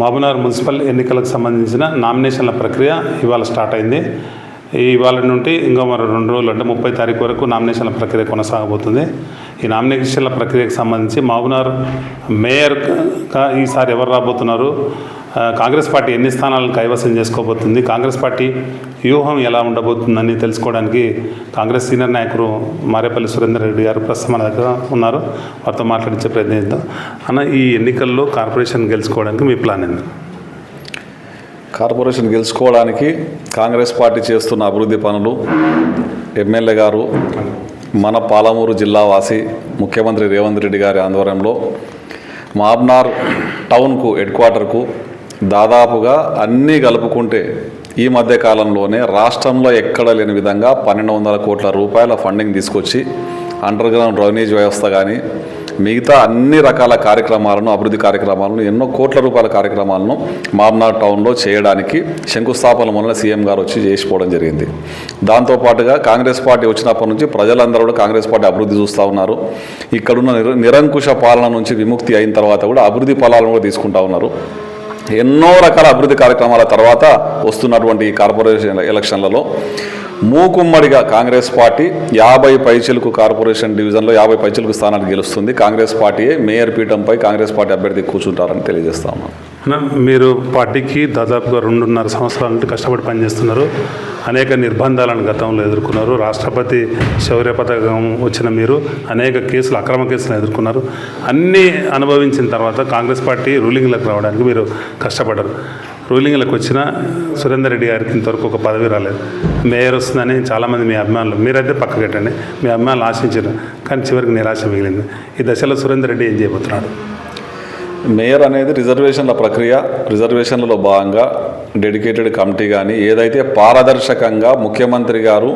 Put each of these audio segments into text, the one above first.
Mahabubnagar municipal ఎన్నికలకు సంబంధించిన నామినేషన్ల ప్రక్రియ ఇవాళ స్టార్ట్ అయింది. ఇవాళ నుండి ఇంకా మరో రెండు రోజులు అంటే ముప్పై తారీఖు వరకు నామినేషన్ల ప్రక్రియ కొనసాగబోతుంది. ఈ నామినేషన్ల ప్రక్రియకు సంబంధించి మహబూబ్నగర్ మేయర్గా ఈసారి ఎవరు రాబోతున్నారు? కాంగ్రెస్ పార్టీ ఎన్ని స్థానాలను కైవసం చేసుకోబోతుంది? కాంగ్రెస్ పార్టీ వ్యూహం ఎలా ఉండబోతుందని తెలుసుకోవడానికి కాంగ్రెస్ సీనియర్ నాయకుడు మారేపల్లి సురేందర్ రెడ్డి గారు ప్రస్తుతం మన దగ్గర ఉన్నారు. వారితో మాట్లాడించే ప్రయత్నిద్దాం అన్న ఈ ఎన్నికల్లో కార్పొరేషన్ గెలుచుకోవడానికి మీ ప్లాన్ ఏంటి కార్పొరేషన్ గెలుచుకోవడానికి కాంగ్రెస్ పార్టీ చేస్తున్న అభివృద్ధి పనులు ఎమ్మెల్యే గారు మన పాలమూరు జిల్లా వాసి ముఖ్యమంత్రి రేవంత్ రెడ్డి గారి ఆధ్వర్యంలో మాబ్నార్ టౌన్కు హెడ్ క్వార్టర్కు దాదాపుగా అన్నీ కలుపుకుంటే ఈ మధ్య కాలంలోనే రాష్ట్రంలో ఎక్కడ లేని విధంగా పన్నెండు వందల కోట్ల రూపాయల ఫండింగ్ తీసుకొచ్చి అండర్ గ్రౌండ్ డ్రైనేజ్ వ్యవస్థ కానీ మిగతా అన్ని రకాల కార్యక్రమాలను అభివృద్ధి కార్యక్రమాలను ఎన్నో కోట్ల రూపాయల కార్యక్రమాలను మామ్నార్ టౌన్లో చేయడానికి శంకుస్థాపన మొన్న సీఎం గారు వచ్చి చేసిపోవడం జరిగింది. దాంతోపాటుగా కాంగ్రెస్ పార్టీ వచ్చినప్పటి నుంచి ప్రజలందరూ కూడా కాంగ్రెస్ పార్టీ అభివృద్ధి చూస్తూ ఉన్నారు. ఇక్కడున్న నిర- నిరంకుశ పాలన నుంచి విముక్తి అయిన తర్వాత కూడా అభివృద్ధి ఫలాలను కూడా తీసుకుంటా ఉన్నారు. ఎన్నో రకాల అభివృద్ధి కార్యక్రమాల తర్వాత వస్తున్నటువంటి ఈ కార్పొరేషన్ ఎలక్షన్లలో మూకుమ్మడిగా కాంగ్రెస్ పార్టీ యాభై పైచిలకు కార్పొరేషన్ డివిజన్లో యాభై పైచిలకు స్థానాన్ని గెలుస్తుంది. కాంగ్రెస్ పార్టీయే మేయర్ పీఠంపై కాంగ్రెస్ పార్టీ అభ్యర్థి కూర్చుంటారని తెలియజేస్తాము మీరు పార్టీకి దాదాపుగా రెండున్నర సంవత్సరాల నుండి కష్టపడి పనిచేస్తున్నారు. అనేక నిర్బంధాలను గతంలో ఎదుర్కొన్నారు. రాష్ట్రపతి శౌర్య పథకం వచ్చిన మీరు అనేక కేసులు అక్రమ కేసులు ఎదుర్కొన్నారు. అన్నీ అనుభవించిన తర్వాత కాంగ్రెస్ పార్టీ రూలింగ్లకు రావడానికి మీరు కష్టపడ్డారు రూలింగ్లకు వచ్చిన సురేందర్ రెడ్డి గారికి ఇంతవరకు ఒక పదవి రాలేదు. మేయర్ వస్తుందని చాలామంది మీ అభిమానులు మీరైతే పక్కకు పెట్టండి. మీ అభిమానులు ఆశించారు కానీ చివరికి నిరాశ మిగిలింది. ఈ దశలో సురేందర్ రెడ్డి ఏం చేయబోతున్నాడు? మేయర్ అనేది రిజర్వేషన్ల ప్రక్రియ రిజర్వేషన్లలో భాగంగా డెడికేటెడ్ కమిటీ కానీ ఏదైతే పారదర్శకంగా ముఖ్యమంత్రి గారు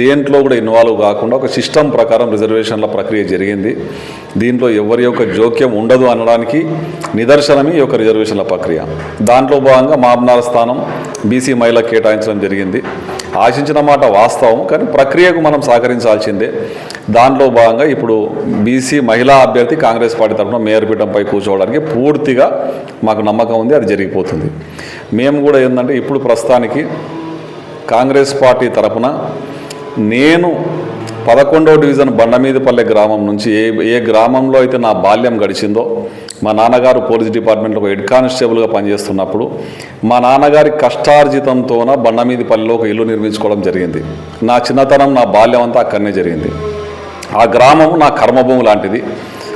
దేంట్లో కూడా ఇన్వాల్వ్ కాకుండా ఒక సిస్టమ్ ప్రకారం రిజర్వేషన్ల ప్రక్రియ జరిగింది. దీంట్లో ఎవరి యొక్క జోక్యం ఉండదు అనడానికి నిదర్శనమే ఈ యొక్క రిజర్వేషన్ల ప్రక్రియ. దాంట్లో భాగంగా మాబ్నార్ స్థానం బీసీ మహిళ కేటాయించడం జరిగింది. ఆశించిన మాట వాస్తవం కానీ ప్రక్రియకు మనం సహకరించాల్సిందే. దాంట్లో భాగంగా ఇప్పుడు బీసీ మహిళా అభ్యర్థి కాంగ్రెస్ పార్టీ తరఫున మేయర్ పీఠంపై కూర్చోవడానికి పూర్తిగా మాకు నమ్మకం ఉంది అది జరిగిపోతుంది. మేము కూడా ఏంటంటే ఇప్పుడు ప్రస్తుతానికి కాంగ్రెస్ పార్టీ తరఫున నేను పదకొండవ డివిజన్ బండమీదపల్లె గ్రామం నుంచి ఏ ఏ గ్రామంలో అయితే నా బాల్యం గడిచిందో మా నాన్నగారు పోలీస్ డిపార్ట్మెంట్లో ఒక హెడ్ కానిస్టేబుల్గా పనిచేస్తున్నప్పుడు మా నాన్నగారి కష్టార్జితంతోన బండమీదిపల్లిలో ఒక ఇల్లు నిర్మించుకోవడం జరిగింది. నా చిన్నతనం నా బాల్యం అంతా అక్కడనే జరిగింది. ఆ గ్రామం నా కర్మభూమి లాంటిది.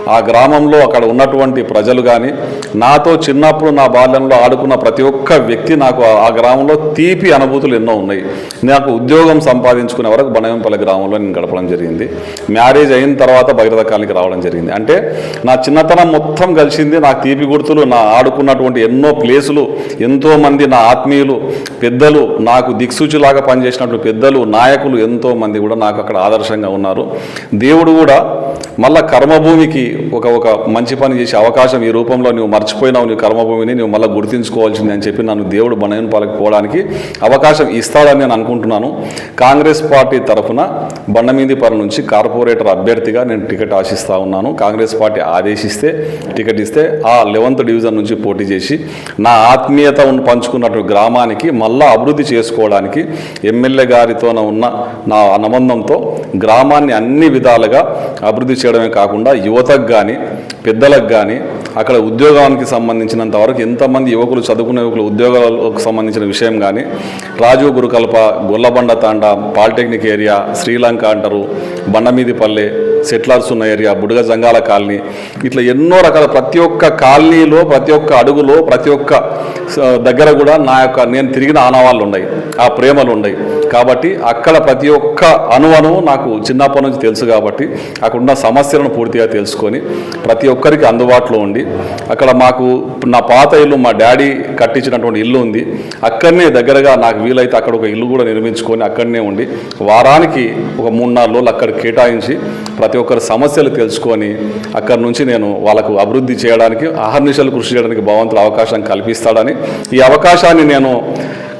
ఆ గ్రామంలో అక్కడ ఉన్నటువంటి ప్రజలు కానీ నాతో చిన్నప్పుడు నా బాల్యంలో ఆడుకున్న ప్రతి ఒక్క వ్యక్తి నాకు ఆ- గ్రామంలో తీపి అనుభూతులు ఎన్నో ఉన్నాయి. నాకు ఉద్యోగం సంపాదించుకునే వరకు బనగంపల్లి గ్రామంలో నేను గడపడం జరిగింది. మ్యారేజ్ అయిన తర్వాత భగీరథ కాలనీకి రావడం జరిగింది. అంటే నా చిన్నతనం మొత్తం కలిసింది నా తీపి గుర్తులు నా ఆడుకున్నటువంటి ఎన్నో ప్లేసులు ఎంతోమంది నా ఆత్మీయులు పెద్దలు నాకు దిక్సూచిలాగా పనిచేసినట్లు పెద్దలు నాయకులు ఎంతో మంది కూడా నాకు అక్కడ ఆదర్శంగా ఉన్నారు. దేవుడు కూడా మళ్ళా కర్మభూమికి ఒక ఒక మంచి పని చేసే అవకాశం ఈ రూపంలో నువ్వు మర్చిపోయినావు నీ కర్మభూమిని నువ్వు మళ్ళీ గుర్తించుకోవాల్సింది అని చెప్పి నన్ను దేవుడు బనయన్ పాలకు పోవడానికి అవకాశం ఇస్తాడని నేను అనుకుంటున్నాను. కాంగ్రెస్ పార్టీ తరఫున బండమీదిపర నుంచి కార్పొరేటర్ అభ్యర్థిగా నేను టికెట్ ఆశిస్తా ఉన్నాను. కాంగ్రెస్ పార్టీ ఆదేశిస్తే టికెట్ ఇస్తే ఆ లెవెంత్ డివిజన్ నుంచి పోటీ చేసి నా ఆత్మీయత ఉన్న పంచుకున్నటువంటి గ్రామానికి మళ్ళా అభివృద్ధి చేసుకోవడానికి ఎమ్మెల్యే గారితోన ఉన్న నా అనుబంధంతో గ్రామాన్ని అన్ని విధాలుగా అభివృద్ధి చేయడమే కాకుండా యువత యువతకు కానీ పెద్దలకు కానీ అక్కడ ఉద్యోగానికి సంబంధించినంత వరకు ఎంతమంది యువకులు చదువుకునే యువకులు ఉద్యోగాలకు సంబంధించిన విషయం కానీ రాజీవ్ గురుకల్ప గొల్లబండ తాండ పాలిటెక్నిక్ ఏరియా శ్రీలంక అంటారు బండమీదిపల్లె సెటిలర్స్ ఉన్న ఏరియా బుడగ జంగాల కాలనీ ఇట్లా ఎన్నో రకాల ప్రతి ఒక్క కాలనీలో ప్రతి ఒక్క అడుగులో ప్రతి ఒక్క దగ్గర కూడా నా యొక్క నేను తిరిగిన ఆనవాళ్ళు ఉన్నాయి ఆ ప్రేమలు ఉన్నాయి కాబట్టి అక్కడ ప్రతి ఒక్క అణువణువు నాకు చిన్నప్పటి నుంచి తెలుసు కాబట్టి అక్కడ ఉన్న సమస్యలను పూర్తిగా తెలుసుకొని ప్రతి ఒక్కరికి అందుబాటులో ఉండి అక్కడ మాకు నా పాత ఇల్లు మా డాడీ కట్టించినటువంటి ఇల్లు ఉంది. అక్కడనే దగ్గరగా నాకు వీలైతే అక్కడ ఒక ఇల్లు కూడా నిర్మించుకొని అక్కడనే ఉండి వారానికి ఒక మూడు నాలుగు రోజులు అక్కడ కేటాయించి ప్రతి ఒక్కరి సమస్యలు తెలుసుకొని అక్కడి నుంచి నేను వాళ్ళకు అభివృద్ధి చేయడానికి అహర్నిశలు కృషి చేయడానికి భగవంతుడు అవకాశం కల్పిస్తాడని ఈ అవకాశాన్ని నేను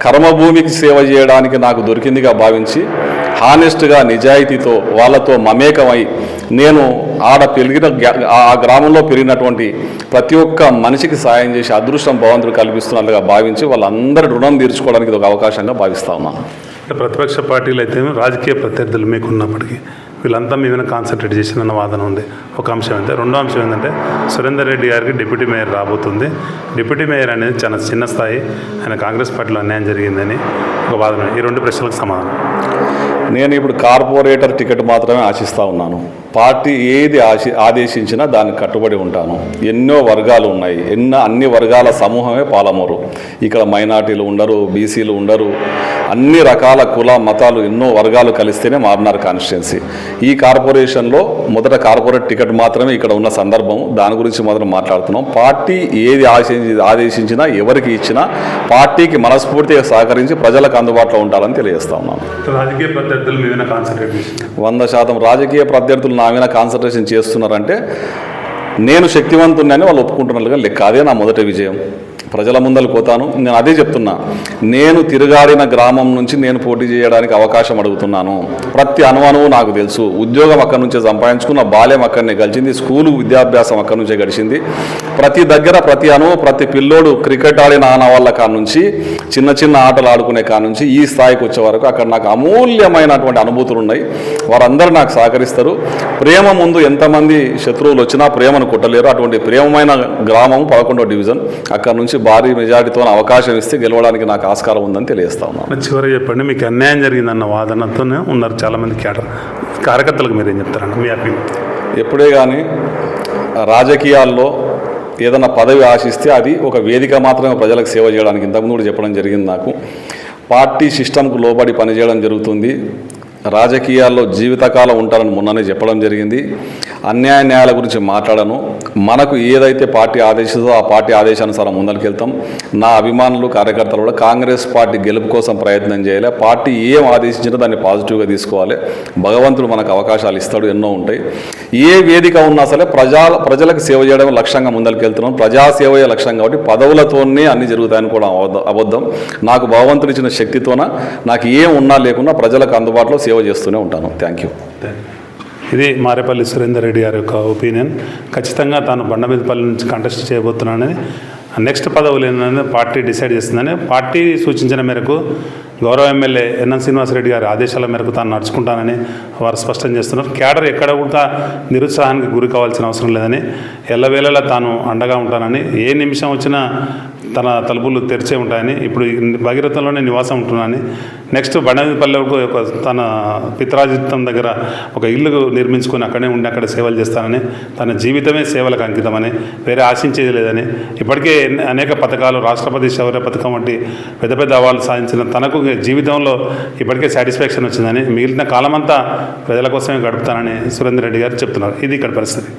కర్మభూమికి సేవ చేయడానికి నాకు దొరికిందిగా భావించి హానెస్ట్గా నిజాయితీతో వాళ్ళతో మమేకమై నేను ఆడ పెరిగిన గ్యా- ఆ గ్రామంలో పెరిగినటువంటి ప్రతి ఒక్క మనిషికి సాయం చేసి అదృష్టం భగవంతుడు కల్పిస్తున్నట్లుగా భావించి వాళ్ళందరి రుణం తీర్చుకోవడానికి ఇది ఒక అవకాశంగా భావిస్తా ఉన్నాను ప్రతిపక్ష పార్టీలు అయితే రాజకీయ ప్రత్యర్థులు మీకు ఉన్నప్పటికీ వీళ్ళంతా మీ మీద కాన్సన్ట్రేట్ చేసిన వాదన ఉంది. ఒక అంశం అయితే రెండో అంశం ఏంటంటే సురేందర్ రెడ్డి గారికి డిప్యూటీ మేయర్ రాబోతుంది. డిప్యూటీ మేయర్ అనేది చాలా చిన్న స్థాయి. ఆయన కాంగ్రెస్ పార్టీలో అన్యాయం జరిగిందని ఒక వాదన ఈ రెండు ప్రశ్నలకు సమాధానం. నేను ఇప్పుడు కార్పొరేటర్ టికెట్ మాత్రమే ఆశిస్తూ ఉన్నాను. పార్టీ ఏది ఆశి ఆదేశించినా దానికి కట్టుబడి ఉంటాను. ఎన్నో వర్గాలు ఉన్నాయి. ఎన్నో అన్ని వర్గాల సమూహమే పాలమూరు. ఇక్కడ మైనార్టీలు ఉండరు బీసీలు ఉండరు. అన్ని రకాల కుల మతాలు ఎన్నో వర్గాలు కలిస్తేనే మారినార్ కాన్స్టిట్యున్సీ ఈ కార్పొరేషన్లో మొదట కార్పొరేట్ టికెట్ మాత్రమే ఇక్కడ ఉన్న సందర్భం దాని గురించి మాత్రం మాట్లాడుతున్నాం. పార్టీ ఏది ఆశించి ఆదేశించినా ఎవరికి ఇచ్చినా పార్టీకి మనస్ఫూర్తిగా సహకరించి ప్రజలకు అందుబాటులో ఉండాలని తెలియజేస్తా ఉన్నాను. రాజకీయ ప్రత్యర్థులు మీద కాన్సన్ట్రేట్ వంద శాతం రాజకీయ ప్రత్యర్థులు నా మీద కాన్సన్ట్రేషన్ చేస్తున్నారంటే నేను శక్తివంతున్నని వాళ్ళు ఒప్పుకుంటున్నట్లుగా లెక్క. అదే నా మొదటి విజయం. ప్రజల ముందలు పోతాను. నేను అదే చెప్తున్నా. నేను తిరుగాడిన గ్రామం నుంచి నేను పోటీ చేయడానికి అవకాశం అడుగుతున్నాను. ప్రతి అనువనువు నాకు తెలుసు. ఉద్యోగం అక్కడి నుంచే సంపాదించుకున్న బాల్యం అక్కడనే గడిచింది. స్కూలు విద్యాభ్యాసం అక్కడి నుంచే గడిచింది. ప్రతి దగ్గర ప్రతి అనువు ప్రతి పిల్లోడు క్రికెట్ ఆడిన ఆన వాళ్ళ కాడ నుంచి చిన్న చిన్న ఆటలు ఆడుకునే కాడ నుంచి ఈ స్థాయికి వచ్చే వరకు అక్కడ నాకు అమూల్యమైనటువంటి అనుభూతులు ఉన్నాయి వారందరూ నాకు సహకరిస్తారు. ప్రేమ ముందు ఎంతమంది శత్రువులు వచ్చినా ప్రేమను కొట్టలేరు. అటువంటి ప్రేమమైన గ్రామం పదకొండో డివిజన్ అక్కడ నుంచి భారీ మెజారిటీతో అవకాశం ఇస్తే గెలవడానికి నాకు ఆస్కారం ఉందని తెలియజేస్తా ఉన్నాను. మరి చివరికి చెప్పండి మీకు అన్యాయం జరిగిందన్న వాదనతోనే ఉన్నారు చాలామంది క్యాడర్. కార్యకర్తలకు మీరు ఏం చెప్తారండి మీ అభిప్రాయం? ఎప్పుడే కానీ రాజకీయాల్లో ఏదైనా పదవి ఆశిస్తే అది ఒక వేదిక మాత్రమే ప్రజలకు సేవ చేయడానికి ఇంతకుముందు కూడా చెప్పడం జరిగింది నాకు. పార్టీ సిస్టమ్కు లోబడి పనిచేయడం జరుగుతుంది. రాజకీయాల్లో జీవితకాలం ఉంటారని మొన్ననే చెప్పడం జరిగింది. అన్యాయ న్యాయాల గురించి మాట్లాడను. మనకు ఏదైతే పార్టీ ఆదేశిస్తుందో ఆ పార్టీ ఆదేశానుసారం ముందరికెళ్తాం. నా అభిమానులు కార్యకర్తలు కూడా కాంగ్రెస్ పార్టీ గెలుపు కోసం ప్రయత్నం చేయాలి. పార్టీ ఏం ఆదేశించినా దాన్ని పాజిటివ్గా తీసుకోవాలి. భగవంతుడు మనకు అవకాశాలు ఇస్తాడు ఎన్నో ఉంటాయి. ఏ వేదిక ఉన్నా సరే ప్రజా ప్రజలకు సేవ చేయడం లక్ష్యంగా ముందరికెళ్తున్నాం. ప్రజా సేవయే లక్ష్యం కాబట్టి పదవులతోనే అన్ని జరుగుతాయని కూడా అబద్ధం నాకు భగవంతుడు ఇచ్చిన శక్తితోన నాకు ఏం ఉన్నా లేకున్నా ప్రజలకు అందుబాటులో సేవ చేస్తూనే ఉంటాను. Thank you. ఇది మారేపల్లి సురేందర్ రెడ్డి గారి యొక్క ఒపీనియన్. ఖచ్చితంగా తాను బండమీదపల్లి నుంచి కంటెస్ట్ చేయబోతున్నానని నెక్స్ట్ పదవులు ఏంటంటే పార్టీ డిసైడ్ చేస్తుందని పార్టీ సూచించిన మేరకు గౌరవ ఎమ్మెల్యే ఎన్ఎన్ శ్రీనివాసరెడ్డి గారి ఆదేశాల మేరకు తాను నడుచుకుంటానని వారు స్పష్టం చేస్తున్నారు. క్యాడర్ ఎక్కడ కూడా నిరుత్సాహానికి గురి కావాల్సిన అవసరం లేదని ఎల్లవేళలా తాను అండగా ఉంటానని ఏ నిమిషం వచ్చినా తన తలుపులు తెరిచే ఉంటాయని ఇప్పుడు భగీరథంలోనే నివాసం ఉంటున్నాను నెక్స్ట్ బండపల్లెకు ఒక తన పిత్రాజిత్వం దగ్గర ఒక ఇల్లు నిర్మించుకొని అక్కడే ఉండి అక్కడ సేవలు చేస్తానని తన జీవితమే సేవలకు అంకితమని వేరే ఆశించేది లేదని. ఇప్పటికే అనేక పథకాలు రాష్ట్రపతి శౌర్య పథకం వంటి పెద్ద పెద్ద అవార్డులు సాధించిన తనకు జీవితంలో ఇప్పటికే సాటిస్ఫాక్షన్ వచ్చిందని మిగిలిన కాలమంతా ప్రజల కోసమే గడుపుతానని సురేందర్ రెడ్డి గారు చెప్తున్నారు. ఇది ఇక్కడ పరిస్థితి.